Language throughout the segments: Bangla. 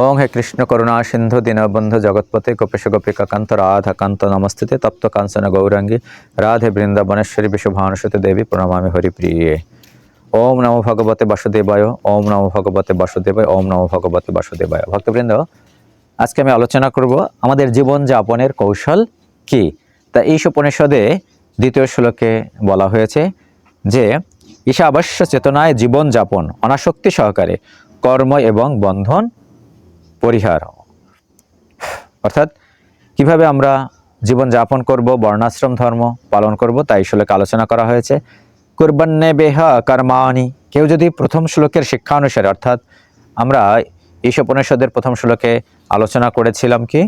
ওং হে কৃষ্ণ করুণা, সিন্ধু দীনবন্ধু জগৎপতে, গোপেশ গোপিকাকান্ত, রাধাকান্ত নমস্তুতে তপ্ত কাঞ্চন গৌরাঙ্গী, রাধে বৃন্দাবনেশ্বরী বিশ্বভানুসুতে দেবী, প্রণমামি হরিপ্রিয়ে। ওম নমো ভগবতে বাসুদেবায়, ওম নমো ভগবতে বাসুদেবায়, ওম নমো ভগবতে বাসুদেবায়। ভক্তবৃন্দ, আজকে আমি আলোচনা করব আমাদের জীবন যাপনের কৌশল কি? তা এই উপনিষদে দ্বিতীয় শ্লোকে বলা হয়েছে যে, ঈশাবশ্য চেতনায় জীবন যাপন অনাসক্তি সহকারে কর্ম এবং বন্ধন পরিহার। অর্থাৎ কীভাবে আমরা জীবন যাপন করব, বর্ণাশ্রম ধর্ম পালন করব তাই শ্লোকে আলোচনা করা হয়েছে। কুরবান্নে বেহা কর্মানি কেউ যদি প্রথম শ্লোকের শিক্ষা অনুসারে, অর্থাৎ আমরা ঈশোপনিষদের প্রথম শ্লোকে আলোচনা করেছিলাম কি,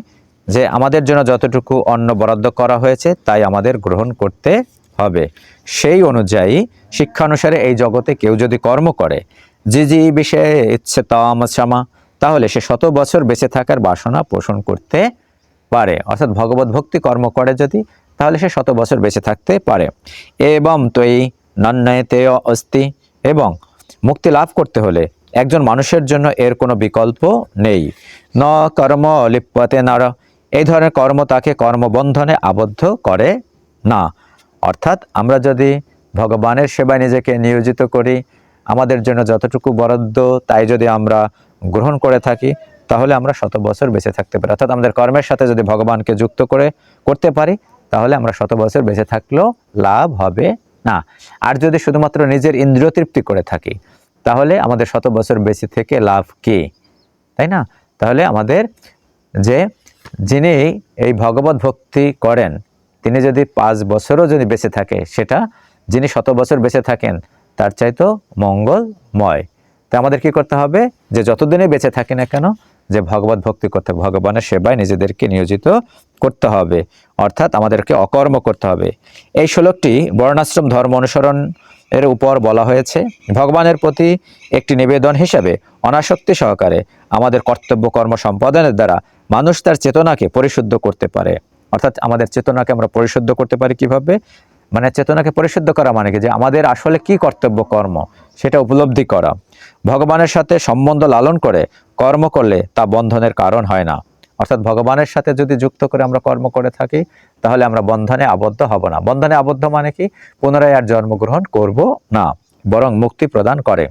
যে আমাদের জন্য যতটুকু অন্ন বরাদ্দ করা হয়েছে, তাই আমাদের গ্রহণ করতে হবে। সেই অনুযায়ী শিক্ষানুসারে এই জগতে কেউ যদি কর্ম করে যে যে বিষয়ে ইচ্ছে তামাশামা তাহলে সে শত বছর বেঁচে থাকার বাসনা পোষণ করতে পারে। অর্থাৎ ভগবত ভক্তি কর্ম করে যদি, তাহলে সে শত বছর বেঁচে থাকতে পারে। এবং তৈ নন্নয়তে অস্তি এবং মুক্তি লাভ করতে হলে একজন মানুষের জন্য এর কোনো বিকল্প নেই। ন কর্ম লিপ্যতে নর, এই ধরনের কর্ম তাকে কর্মবন্ধনে আবদ্ধ করে না। অর্থাৎ আমরা যদি ভগবানের সেবায় নিজেকে নিয়োজিত করি, আমাদের জন্য যতটুকু বরাদ্দ, তাই যদি আমরা গ্রহণ করে থাকি, তাহলে আমরা শত বছর বেঁচে থাকতে পারি। অর্থাৎ আমাদের কর্মের সাথে যদি ভগবানকে যুক্ত করে, করতে পারি, তাহলে আমরা শত বছর বেঁচে থাকলেও লাভ হবে না। আর যদি শুধুমাত্র নিজের ইন্দ্রিয় তৃপ্তি করে থাকি, তাহলে আমাদের শত বছর বেঁচে থেকে লাভ কি? তাই না? তাহলে আমাদের যে যিনি এই ভগবত ভক্তি করেন, তিনি যদি পাঁচ বছরও যদি বেঁচে থাকে, সেটা যিনি শত বছর বেঁচে থাকেন, তার চাইতো মঙ্গলময়। তা আমাদের কি করতে হবে? যে যতদিনে বেঁচে থাকি না কেন, যে ভগবত ভক্তি করতে ভগবানের সেবায় নিজেদেরকে নিয়োজিত করতে হবে। অর্থাৎ আমাদেরকে অকর্ম করতে হবে। এই শ্লোকটি বর্ণাশ্রম ধর্ম অনুসরণ এর উপর বলা হয়েছে। ভগবানের প্রতি একটি নিবেদন হিসাবে অনাসক্তি সহকারে আমাদের কর্তব্য, কর্ম, সম্পাদনের দ্বারা মানুষ তার চেতনাকে পরিশুদ্ধ করতে পারে। অর্থাৎ আমাদের চেতনাকে আমরা পরিশুদ্ধ করতে পারি কীভাবে? মানে চেতনাকে পরিশুদ্ধ করা মানে কি? যে আমাদের আসলে কি কর্তব্য কর্ম, সেটা উপলব্ধি করা। ভগবানের সাথে সম্বন্ধ লালন করে কর্ম করলে তা বন্ধনের কারণ হয় না। অর্থাৎ ভগবানের সাথে যদি যুক্ত করে আমরা কর্ম করে থাকি, তাহলে আমরা বন্ধনে আবদ্ধ হব না। বন্ধনে আবদ্ধ মানে কি? পুনরায় আর জন্মগ্রহণ করব না, বরং মুক্তি প্রদান করে।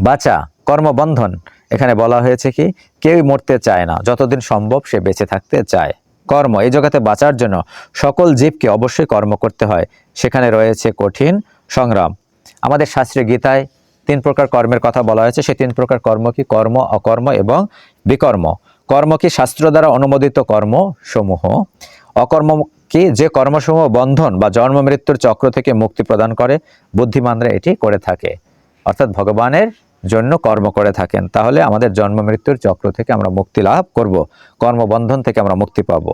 বাঁচা, কর্মবন্ধন। এখানে বলা হয়েছে কি? কেউই মরতে চায় না। যতদিন সম্ভব সে বেঁচে থাকতে চায়। কর্ম, এই জগতে বাঁচার জন্য সকল জীবকে অবশ্যই কর্ম করতে হয়। সেখানে রয়েছে কঠিন সংগ্রাম। আমাদের শাস্ত্রে গীতায় তিন প্রকার কর্মের কথা বলা হয়েছে। সেই তিন প্রকার কর্ম কি কর্ম, অকর্ম এবং বিকর্ম। কর্ম কি শাস্ত্র দ্বারা অনুমোদিত কর্ম সমূহ অকর্ম কি যে কর্মসমূহ বন্ধন বা জন্ম, মৃত্যুর চক্র থেকে মুক্তি প্রদান করে, বুদ্ধিমানরা এটি করে থাকে। অর্থাৎ ভগবানের জন্য কর্ম করে থাকেন, তাহলে আমাদের জন্ম মৃত্যুর চক্র থেকে আমরা মুক্তি লাভ করব, কর্মবন্ধন থেকে আমরা মুক্তি পাব।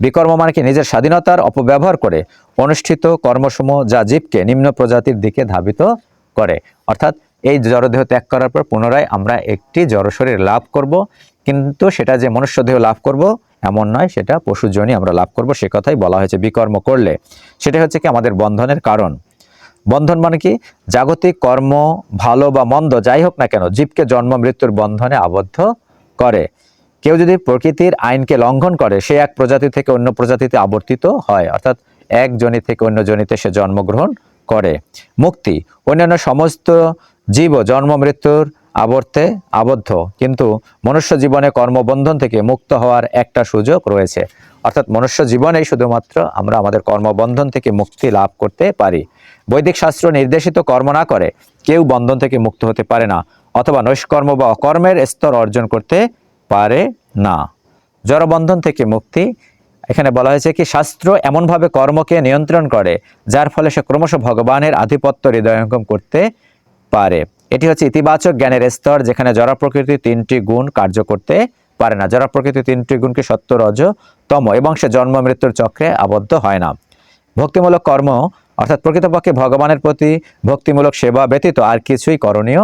বিকর্ম মানে কি? নিজের স্বাধীনতার অপব্যবহার করে অনুষ্ঠিত কর্মসমূহ যা জীবকে নিম্ন প্রজাতির দিকে ধাবিত করে। অর্থাৎ এই জড়দেহ ত্যাগ করার পর পুনরায় আমরা একটি জড় শরীর লাভ করব, কিন্তু সেটা যে মনুষ্য দেহ লাভ করব এমন নয়, সেটা পশুজনই আমরা লাভ করব, সে কথাই বলা হয়েছে বিকর্ম করলে। সেটা হচ্ছে কি? আমাদের বন্ধনের কারণ। বন্ধন মানে কি? জাগতিক কর্ম, ভালো বা মন্দ, যাই হোক না কেন, জীবকে, জন্ম, মৃত্যুর বন্ধনে আবদ্ধ করে। কেউ যদি প্রকৃতির আইনকে লঙ্ঘন করে, সে এক প্রজাতি থেকে অন্য প্রজাতিতে আবর্তিত হয়, অর্থাৎ এক জনি থেকে অন্য জনিতে সে জন্মগ্রহণ করে। মুক্তি, অন্যান্য সমস্ত জীব, জন্ম, মৃত্যুর আবর্তে আবদ্ধ। কিন্তু মনুষ্য জীবনে কর্মবন্ধন থেকে মুক্ত হওয়ার একটা সুযোগ রয়েছে। অর্থাৎ মনুষ্য জীবনেই শুধুমাত্র আমরা আমাদের কর্মবন্ধন থেকে মুক্তি লাভ করতে পারি। বৈদিক শাস্ত্র নির্দেশিত কর্ম না করে কেউ বন্ধন থেকে মুক্ত হতে পারে না, অথবা নৈষ্কর্ম বা অকর্মের স্তর অর্জন করতে পারে না। জড়বন্ধন থেকে মুক্তি, এখানে বলা হয়েছে কি, শাস্ত্র এমনভাবে কর্মকে নিয়ন্ত্রণ করে, যার ফলে সে ক্রমশ ভগবানের আধিপত্য হৃদয়ঙ্গম করতে পারে। এটি হচ্ছে ইতিবাচক জ্ঞানের স্তর, যেখানে জড় প্রকৃতির তিনটি গুণ কার্য করতে পারে না। জড় প্রকৃতির তিনটি গুণকে সত্য, রজ তম এবং সে জন্ম মৃত্যুর চক্রে আবদ্ধ হয় না। ভক্তিমূলক কর্ম, অর্থাৎ প্রকৃতপক্ষে ভগবানের প্রতি ভক্তিমূলক সেবা ব্যতীত আর কিছুই করণীয়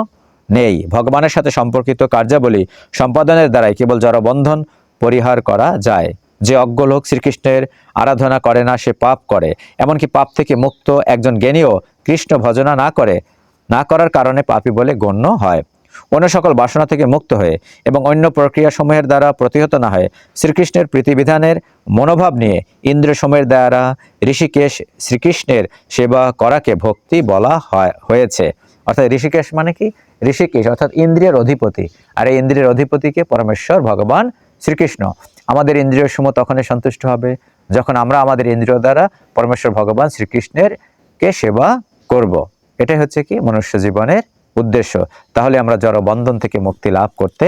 নেই। ভগবানের সাথে সম্পর্কিত কার্যাবলী সম্পাদনের দ্বারাই কেবল জড়বন্ধন পরিহার করা যায়। যে অজ্ঞ লোক শ্রীকৃষ্ণের আরাধনা করে না, সে পাপ করে। এমনকি পাপ থেকে মুক্ত একজন জ্ঞানীও কৃষ্ণ ভজনা না করে, না করার কারণে পাপী বলে গণ্য হয়। অন্য সকল বাসনা থেকে মুক্ত হয়ে এবং অন্য প্রক্রিয়াসমূহের দ্বারা প্রতিহত না হয়ে শ্রীকৃষ্ণের প্রীতিবিধানের মনোভাব নিয়ে ইন্দ্রিয়সমূহের দ্বারা ঋষিকেশ শ্রীকৃষ্ণের সেবা করাকে ভক্তি বলা হয়, হয়েছে। অর্থাৎ ঋষিকেশ মানে কি? ঋষিকেশ, অর্থাৎ ইন্দ্রিয়ের অধিপতি। আর এই ইন্দ্রিয়ের অধিপতিকে পরমেশ্বর, ভগবান শ্রীকৃষ্ণ। আমাদের ইন্দ্রিয় সমূহ তখনই সন্তুষ্ট হবে যখন আমরা আমাদের ইন্দ্রিয় দ্বারা পরমেশ্বর, ভগবান শ্রীকৃষ্ণের কে সেবা করব। এটাই হচ্ছে কি? মনুষ্য জীবনের উদ্দেশ্য, তাহলে আমরা জড় বন্ধন থেকে মুক্তি লাভ করতে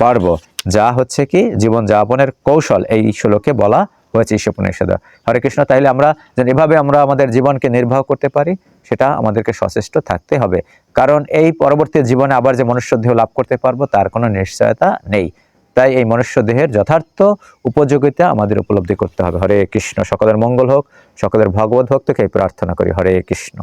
পারব। যা হচ্ছে কি জীবন যাপনের কৌশল, এই শ্লোকে বলা হয়েছে ঈশ্বপনিষদ হরে কৃষ্ণ, তাইলে আমরা এভাবে আমরা আমাদের জীবনকে নির্বাহ করতে পারি, সেটা আমাদেরকে সচেষ্ট থাকতে হবে। কারণ এই পরবর্তী জীবনে আবার যে মনুষ্য দেহ লাভ করতে পারব, তার কোনো নিশ্চয়তা নেই। তাই এই মনুষ্য দেহের যথার্থ উপযোগিতা আমাদের উপলব্ধি করতে হবে। হরে কৃষ্ণ, সকলের মঙ্গল হোক, সকলের ভগবত ভক্তকে প্রার্থনা করি। হরে কৃষ্ণ।